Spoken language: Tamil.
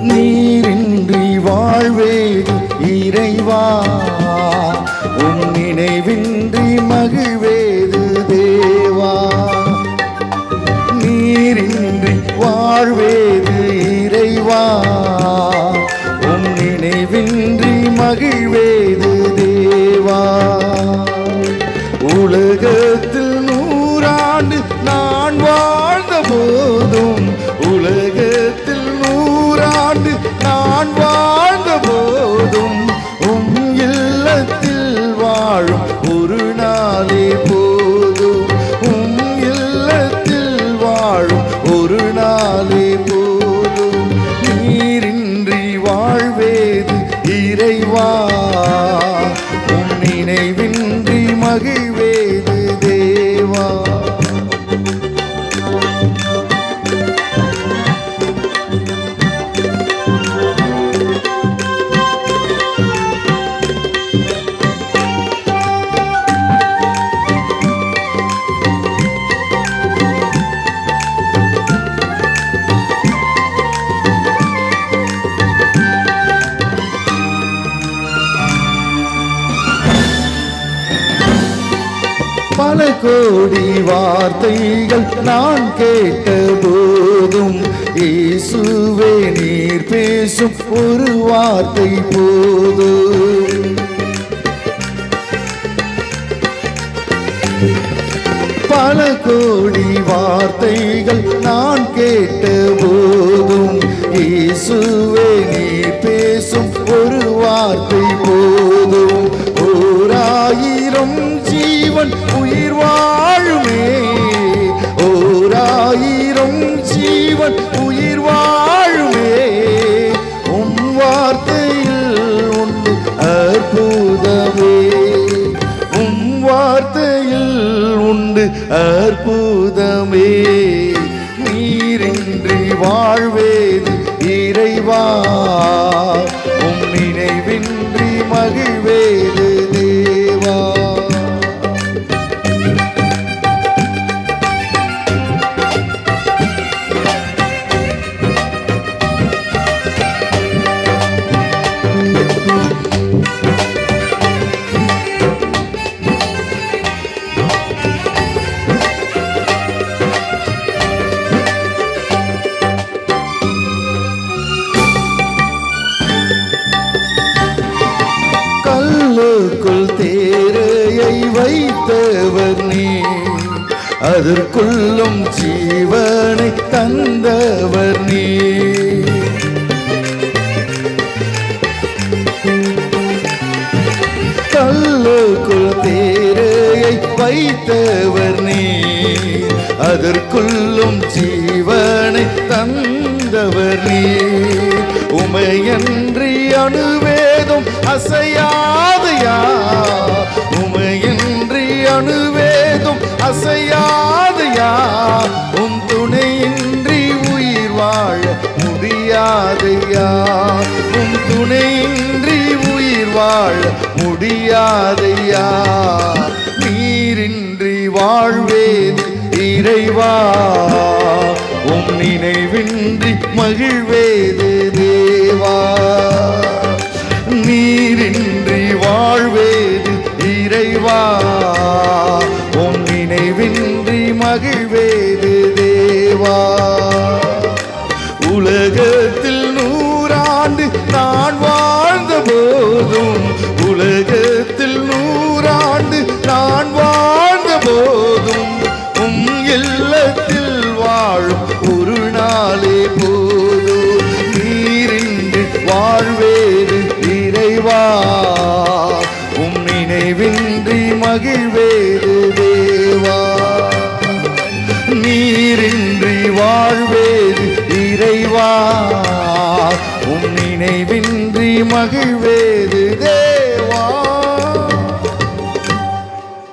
நீரின்றி வாழ்வேது இறைவா. உன் நினைவின்றி மகிழ்வேது தேவா. நீரின்றி வாழ்வேது இறைவா. உன் நினைவின்றி மகிழ்வேது தேவா. உலகத்தில் நூறாண்டு நான் வாழ்ந்த போதும் உலக பல கோடி வார்த்தைகள் நான் கேட்ட போதும் இயேசுவே நீர் பேசும் ஒரு வார்த்தை போது. பல கோடி வார்த்தை உண்டு அற்புதமே. நீரின்றி வாழ்வேது இறைவா. தேரையை வைத்தவர் நீ. அதற்குள்ளும் ஜீவனை தந்தவர் நீ. கல்லுக்குள் தேரையை வைத்தவர் நீ. அதற்குள்ளும் ஜீவனை தந்தவர் நீ. உமையன்றி அணுவேதும் அசையாதையா உமையன்றி அணுவேதும் அசையாதையா உம் துணையின்றி உயிர் வாழ முடியாதையா உம் துணையின்றி உயிர் வாழ முடியாதையா நீரின்றி வாழ்வேது இறைவா. உம் நினைவு தேவா உம் நினைவின்றி மகிழ்வேது தேவா. உலகத்தில் நூறாண்டு நான் வாழ்ந்த போதும் உலகத்தில் நூறாண்டு நான் வாழ்ந்த போதும் உம் இல்லத்தில் வாழும் ஒரு நாளே போதும். நீரின்றி வாழ்வேறு இறைவா. உம் நினைவின் மகிழ்வேறு தேவா. நீரின்றி வாழ்வேது இறைவா. உன் நினைவின்றி மகிழ்வே